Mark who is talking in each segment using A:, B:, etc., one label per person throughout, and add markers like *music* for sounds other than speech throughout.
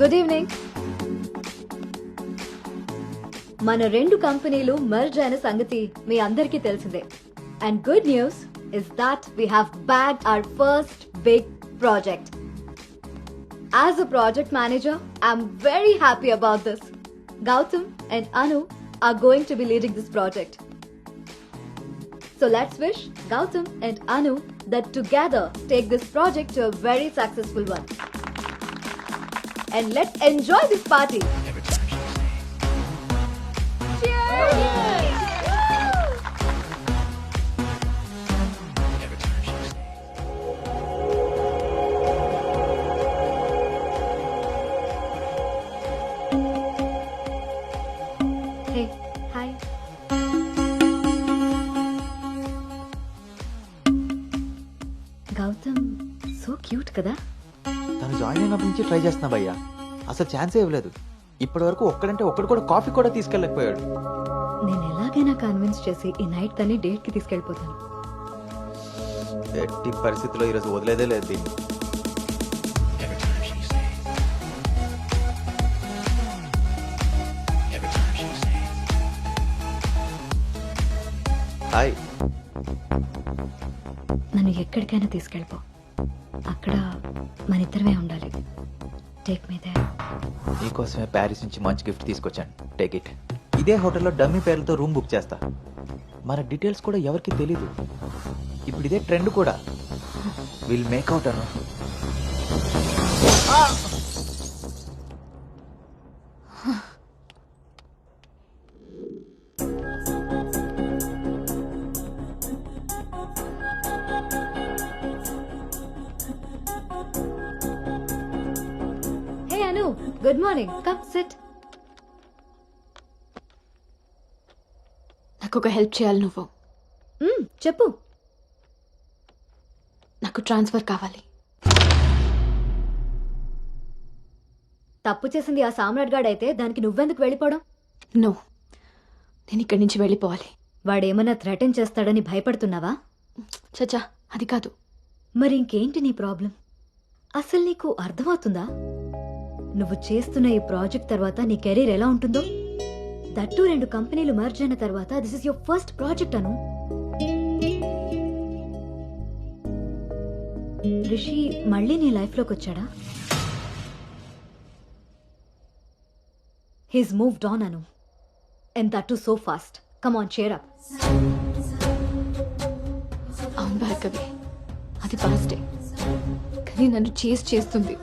A: Guys good evening మన రెండు కంపెనీలు మర్జ్ అయిన సంగతి మీ అందరికీ తెలిసిందే and good news is that we have bag our first big project as a project manager I'm very happy about this Gautam and Anu are going to be leading this project So let's wish Gautam and Anu that together take this project to a very successful one. and let's enjoy this party. Cheers! Hey, hi. Gautam, so cute,
B: kada? Join అయినప్పటి నుంచి try చేస్తున్నా భయ్యా అసలు ఛాన్సే ఇవ్వలేదు. ఇప్పటి వరకు ఒక్కడంటే ఒక్కడు కూడా కాఫీ కూడా తీసుకెళ్ళకపోయాడు.
A: నేను ఎలాగైనా కన్విన్స్ చేసి ఈ నైట్ తన్ని డేట్కి తీసుకెళ్ళిపోతాను.
B: ఎట్టి పరిస్థితిలో ఈరోజు వదిలేదే లేదు దీన్ని. హాయ్
A: నన్ను ఎక్కడికైనా తీసుకెళ్ళిపో. అక్కడ మన ఇద్దరమే ఉండాలి. టేక్ మీ దే
B: నీకోసమే ప్యారిస్ నుంచి మంచి గిఫ్ట్ తీసుకొచ్చాను. టేక్ ఇట్ ఇదే హోటల్లో డమ్మీ పేర్లతో రూమ్ బుక్ చేస్తా. మన డీటెయిల్స్ కూడా ఎవరికి తెలీదు. ఇప్పుడు ఇదే ట్రెండ్ కూడా. *laughs* Will
A: make out Anu. Good morning come sit
C: నాకు ఒక హెల్ప్ చేయాలి నువ్వు.
A: చెప్పు.
C: నాకు ట్రాన్స్ఫర్ కావాలి.
A: తప్పు చేసింది ఆ సామ్రాట్ గాడు అయితే దానికి నువ్వెందుకు వెళ్ళిపోవడం?
C: నో నేను ఇక్కడి నుంచి వెళ్ళిపోవాలి.
A: వాడేమన్నా థ్రెటన్ చేస్తాడని భయపడుతున్నావా?
C: చచ్చా అది కాదు.
A: మరి ఇంకేంటి నీ ప్రాబ్లం? అసలు నీకు అర్థమవుతుందా? నువ్వు చేస్తున్న ఈ ప్రాజెక్ట్ తర్వాత నీ కెరీర్ ఎలా ఉంటుందో? దట్టు రెండు కంపెనీలు మర్జ్ అయిన తర్వాత this is your first project Anu. Rishi మళ్ళీ నీ లైఫ్లోకి వచ్చాడా? He's moved on Anu. And that too so fast come on cheer up
C: అవును భార్గవి. అది పాస్టే కానీ నన్ను చేసి చేస్తుంది.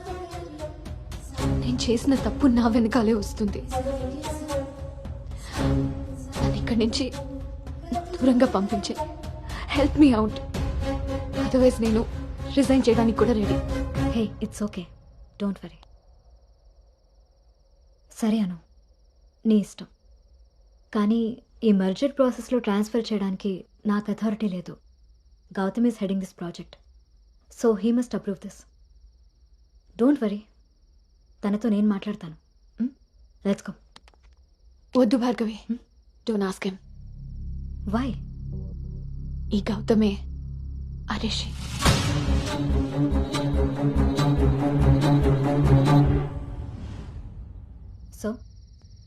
C: నేను చేసిన తప్పు నా వెనకాలే వస్తుంది. నన్ను ఇక్కడి నుంచి దూరంగా పంపించే. హెల్ప్ మీ అవుట్ అదర్వైజ్ నేను రిజైన్ చేయడానికి కూడా ready
A: hey it's okay don't worry సరే అను. నీ ఇష్టం. కానీ ఈ మర్జర్ ప్రాసెస్లో ట్రాన్స్ఫర్ చేయడానికి నాకు అథారిటీ లేదు. Gautam is heading this project so he must approve this don't worry తనతో నేను మాట్లాడతాను. లెట్స్ గో
C: వద్దు Bhargavi. Don't ask him
A: why
C: ఈ గౌతమే అరేషి.
A: సో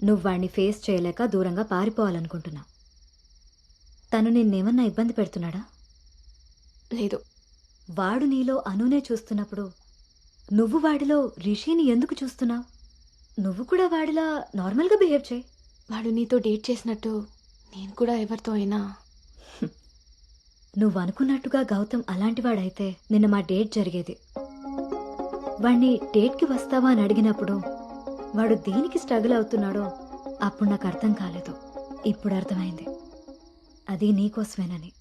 A: నువ్వు వాడిని ఫేస్ చేయలేక దూరంగా పారిపోవాలనుకుంటున్నావు తను నిన్నేమన్నా ఇబ్బంది పెడుతున్నాడా?
C: లేదు.
A: వాడు నీలో అనునే చూస్తున్నప్పుడు నువ్వు వాడిలో రిషిని ఎందుకు చూస్తున్నావు? నువ్వు కూడా వాడిలా నార్మల్గా బిహేవ్ చేయి.
C: వాడు నీతో డేట్ చేసినట్టు నేను కూడా ఎవరితో అయినా.
A: నువ్వు అనుకున్నట్టుగా గౌతమ్ అలాంటివాడైతే నిన్న మా డేట్ జరిగేది. వాణ్ణి డేట్కి వస్తావా అని అడిగినప్పుడు వాడు దేనికి స్ట్రగుల్ అవుతున్నాడో అప్పుడు నాకు అర్థం కాలేదు. ఇప్పుడు అర్థమైంది. అది నీకోసమేనని.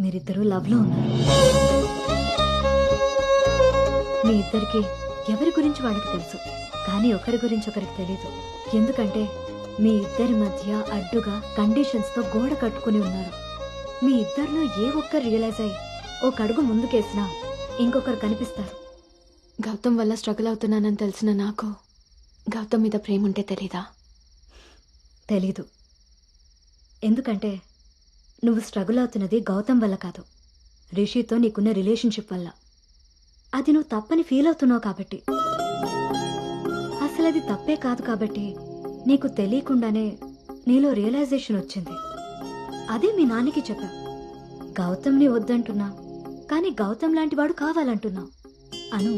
A: మీరిద్దరూ లవ్లో ఉన్నారు. మీ ఇద్దరికి ఎవరి గురించి వాళ్ళకి తెలుసు? కానీ ఒకరి గురించి ఒకరికి తెలియదు ఎందుకంటే మీ ఇద్దరి మధ్య అడ్డుగా కండిషన్స్తో గోడ కట్టుకుని ఉన్నారు. మీ ఇద్దరిలో ఏ ఒక్కరు రియలైజ్ అయ్యి ఒక అడుగు ముందుకేసినా ఇంకొకరు కనిపిస్తారు.
C: గౌతమ్ వల్ల స్ట్రగుల్ అవుతున్నానని తెలిసిన నాకు గౌతమ్ మీద ప్రేమ ఉంటే తెలీదా?
A: తెలీదు. ఎందుకంటే నువ్వు స్ట్రగుల్ అవుతున్నది గౌతమ్ వల్ల కాదు. రిషితో నీకున్న రిలేషన్షిప్ వల్ల. అది నువ్వు తప్పని ఫీల్ అవుతున్నావు కాబట్టి. అసలు అది తప్పే కాదు కాబట్టి నీకు తెలియకుండానే నీలో రియలైజేషన్ వచ్చింది. అదే మీ నాన్నకి చెప్పా. గౌతమ్ని వద్దంటున్నా కానీ గౌతమ్ లాంటి వాడు కావాలంటున్నా. అను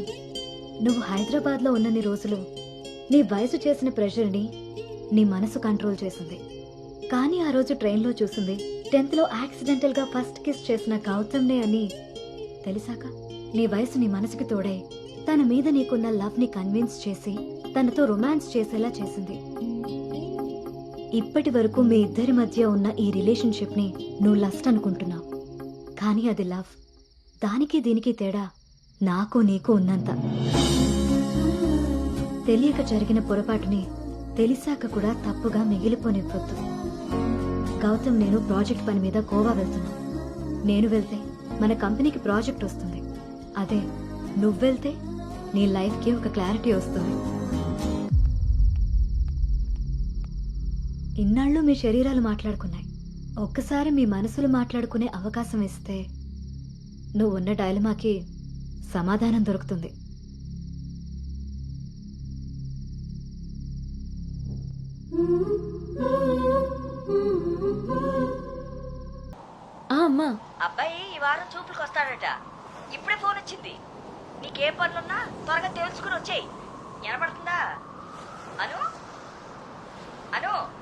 A: నువ్వు హైదరాబాద్లో ఉన్నన్ని రోజులు నీ వయసు చేసిన ప్రెషర్ని నీ మనసు కంట్రోల్ చేసింది. కానీ ఆ రోజు ట్రైన్లో చూసింది టెన్త్లో యాక్సిడెంటల్గా ఫస్ట్ కిస్ చేసిన గౌతమ్నే అని తెలిసాక? నీ వయసు నీ మనసుకి తోడై తన మీద నీకున్న లవ్ని కన్విన్స్ చేసి తనతో రొమాన్స్ చేసేలా చేసింది. ఇప్పటి వరకు మీ ఇద్దరి మధ్య ఉన్న ఈ రిలేషన్షిప్ని నువ్వు లస్ట్ అనుకుంటున్నావు. కానీ అది లవ్. దానికి దీనికి తేడా నాకు నీకు ఉన్నంత. తెలియక జరిగిన పొరపాటుని తెలిసాక కూడా తప్పుగా మిగిలిపోనివ్వద్దు. గౌతమ్ నేను ప్రాజెక్ట్ పని మీద గోవా వెళ్తున్నా. నేను వెళ్తే మన కంపెనీకి ప్రాజెక్ట్ వస్తుంది. అదే నువ్వు వెళ్తే నీ లైఫ్కి ఒక క్లారిటీ వస్తుంది. ఇన్నాళ్ళు మీ శరీరాలు మాట్లాడుకున్నాయి. ఒక్కసారి మీ మనసులు మాట్లాడుకునే అవకాశం ఇస్తే నువ్వు ఉన్న డైలమాకి సమాధానం దొరుకుతుంది.
C: ఆ అమ్మా.
D: అబ్బాయి ఈ వారం చూపులకు వస్తాడట ఇప్పుడే ఫోన్ వచ్చింది. నీకేం పనులున్నా త్వరగా తెలుసుకుని వచ్చేయి. వినపడుతుందా? అను? అను?